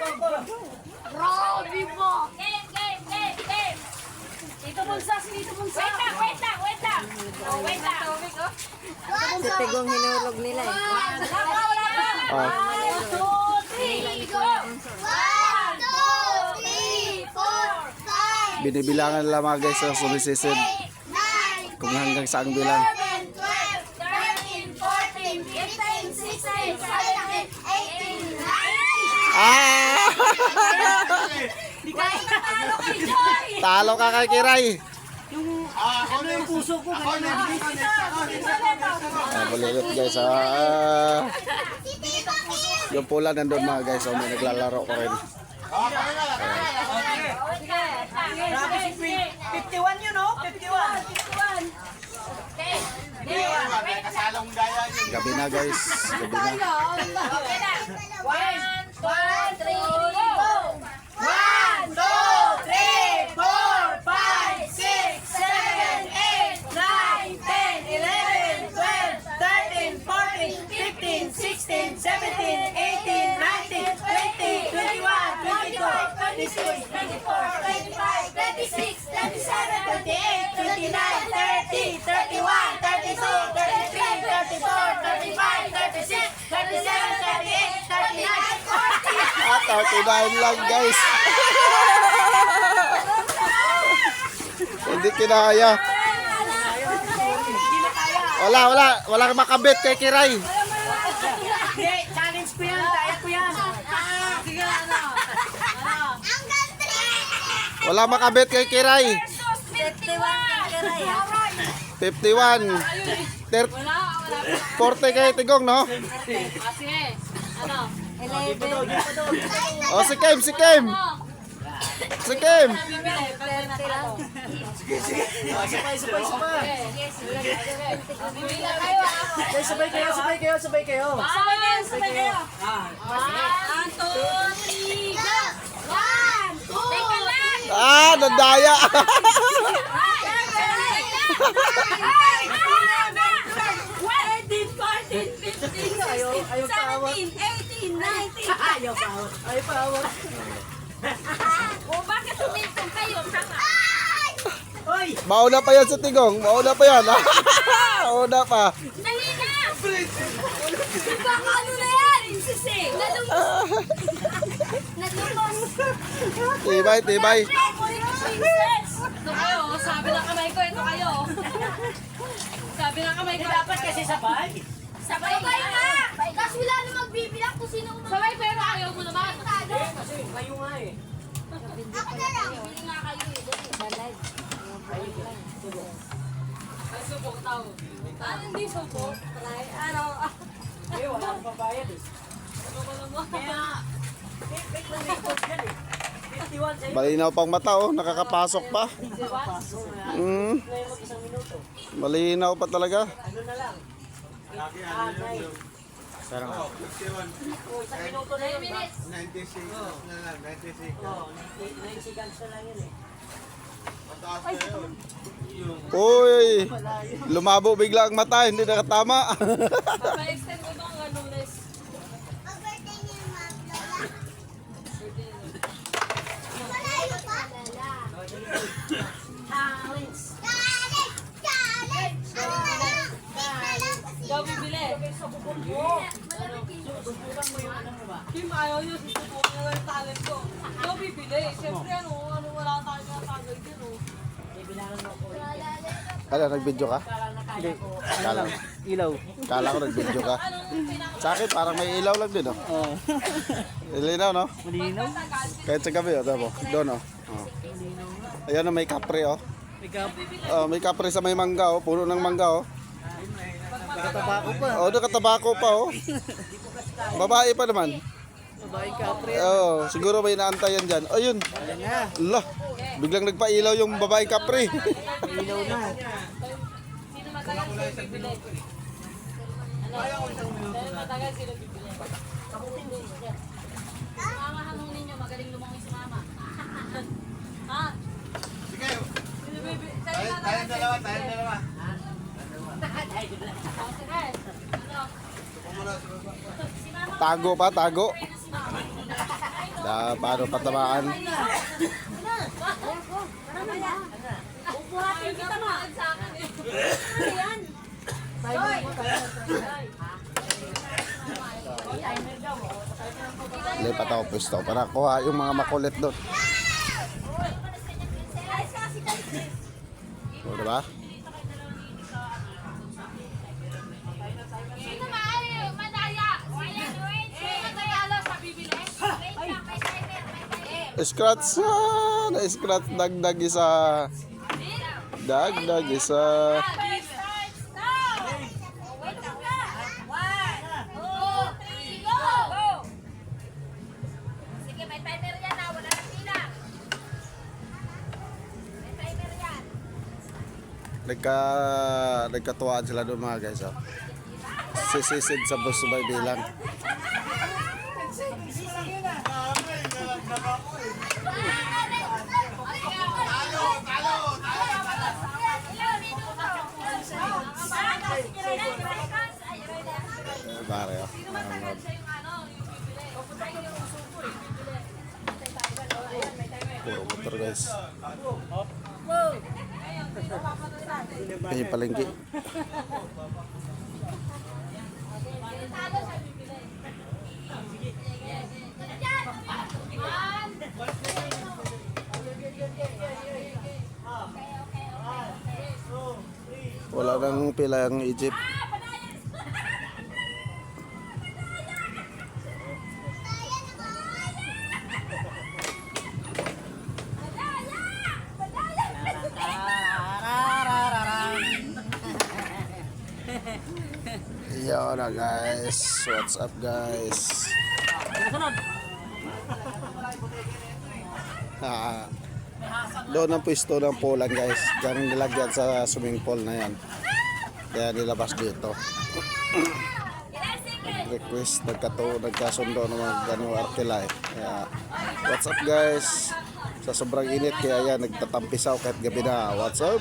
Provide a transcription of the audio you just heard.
Grabe mo! Game, game, game, game! Dito bunsa, si dito bunsa! Wait lang, wait lang, wait lang! Oh, wait lang! Si Tigong hinulog nila eh. Oh. One, two, three, go! One, two, three, four, five, Binibilangan nila mga guys sa sumisisid nine, kung hanggang saan bilang. Hindi kaya talo kay Joy. Talo ka kay Kiray. Yung ano yung puso ko ganyan. Nabulilot guys ah. Yung pula nandun mga guys, so may naglalaro ko rin. 51 yun oh, 51. 51. Gabi na guys, gabi na. Gabi 1, 2, 3, 39 lang guys. Hindi kinaya. Wala, wala. Wala kang makabit kay Kiray. Hindi, challenge ko yan, kaya ko yan. Sige, ano? Wala makabit kay Kiray. 51. 30, 40 kay Tigong, no? O, si Kim, si Kim. Si Kim. Sabay, sabay, sabay. Okay, sabay kayo, sabay kayo, sabay kayo. Sabay kayo, sabay kayo. One, two, three, go! One, two! Ah, nandaya. Ayaw, ayaw pa awat. 17, 18, 19. Ayaw pa. Ayaw pa. O bakit humintong kayo? Tama. Oy! Mauna pa yan sa Tigong. Mauna pa yan. Mauna pa. Dali na! Nagkakaano na yan? Insisi! Nalumos! Nalumos! Tibay, tibay. Princess! Ito kayo, sabi ng kamay ko, ito kayo. Sabi ng kamay ko. Dapat kasi sabay. Sabay ka! Kasi wala na magbibilang kung sino umang Sabay pero ayaw mo naman. Kasi kayo nga eh. Ako na lang. Bibili nga kayo eh. Ay, subok tao. Ano hindi subok? Try, ano, ah, Eh, wala akong pabayad eh. ano ko naman. Kaya, eh, wait lang record yan eh. 51 sa'yo. Malinaw pang mata, oh. Nakakapasok pa. Na. Mm, malinaw pa talaga. Ano na lang? Ah, nine. Oh, isang minuto na yun. ba? 96 na lang, 96. Oh, 9 seconds na lang yun eh. Mataas na yun. Uy, lumabo bigla ang mata. Hindi nakatama. Papa-extend ko bang ano, Les? Challenge! Ikaw bibili. Kim, ayaw nyo, susubukan nyo yung talent ko. Ikaw bibili. Siyempre, ano, ano, wala tayong natagay din, oh. Eh, bilangan mo ko. Ano, nag-video ka? Na ko. Kala, Ilaw. kala ko nag-video ka. Sa akin, parang may ilaw lang din, oh. Oo. Ilinaw, no? Malinaw. Kahit sa gabi, oh. Tama, doon, oh. oh. Ayan, oh, may kapre, oh. Pick up. Oh, may kapre sa may mangga, oh. Puno ng mangga, oh. Nakatabako pa. Oh, nakatabako pa, oh. Babae pa naman. Babae kapre. Oh, siguro may naantayan dyan. Ayun. Ayan na. Allah, biglang nagpailaw yung babae kapre. Ilaw na. Sino matagal sino bibili? Ano? Matagal sino bibili? Mama, hanong ninyo, magaling lumangoy si mama. ha? Sige, tayong dalawa, tayong dalawa. Ano? Tago pa, tago. Ah, paano patamaan? Upuhatin kita akin eh. Lipat ako pwesto para kuha yung mga makulit doon. O, diba? Na. Wala nang pila. May timer yan. Nagka, nagkatuwaan sila doon mga guys. Oh. Sisisid sa bus by bilang. Oh. Puro motor guys. Ay, palengke. Wala nang pila ang Egypt. Yo na guys. What's up guys? Ah, doon ang pwesto ng polan guys. Diyan nilagyan sa swimming pool na yan. Kaya nilabas dito. Request nagkato, nagkasundo ng mga ganong arkila eh. Kaya, what's up guys? Sa sobrang init kaya yan, nagtatampisaw kahit gabi na. What's up?